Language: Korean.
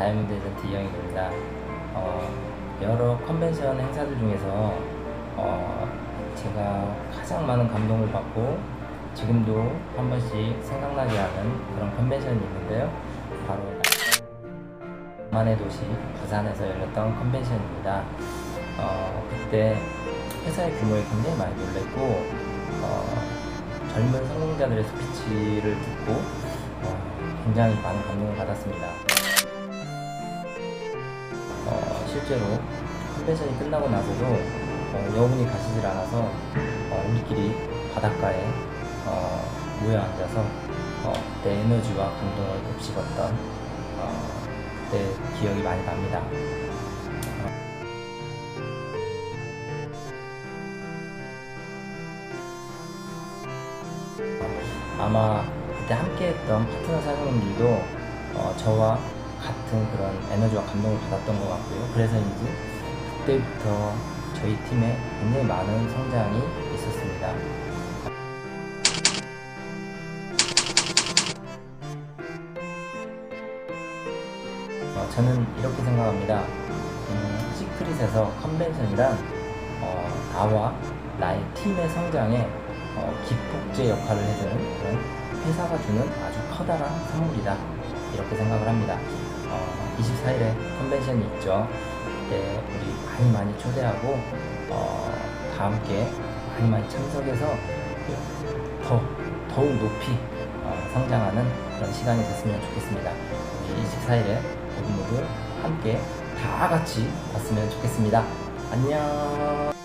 다이아몬드 에전트 이영익입니다. 어, 여러 컨벤션 행사들 중에서 어, 제가 가장 많은 감동을 받고 지금도 한 번씩 생각나지 않은 그런 컨벤션이 있는데요. 바로 만의 도시 부산에서 열렸던 컨벤션입니다. 어, 그때 회사의 규모에 굉장히 많이 놀랬고 어, 젊은 성공자들의 스피치를 듣고 어, 굉장히 많은 감동을 받았습니다. 어, 실제로 컨벤션이 끝나고 나서도 어, 여운이 가시질 않아서 어, 우리끼리 바닷가에 어, 모여 앉아서 어, 그때 에너지와 감동을 곱씹었던 어, 그때 기억이 많이 납니다. 아마 그때 함께했던 파트너 사장님들도 어, 저와 같은 그런 에너지와 감동을 받았던 것 같고요. 그래서인지 그때부터 저희 팀에 굉장히 많은 성장이 있었습니다. 어, 저는 이렇게 생각합니다. 음, 시크릿에서 컨벤션이란 어, 나와 나의 팀의 성장에 어, 기폭제 역할을 해주는 그런 회사가 주는 아주 커다란 선물이다. 이렇게 생각을 합니다. 어, 24일에 컨벤션이 있죠. 그때 우리 많이 많이 초대하고 어, 다 함께 많이 많이 참석해서 더 더욱 높이 어, 성장하는 그런 시간이 됐으면 좋겠습니다. 우리 24일에 모두 모두 함께 다 같이 봤으면 좋겠습니다. 안녕.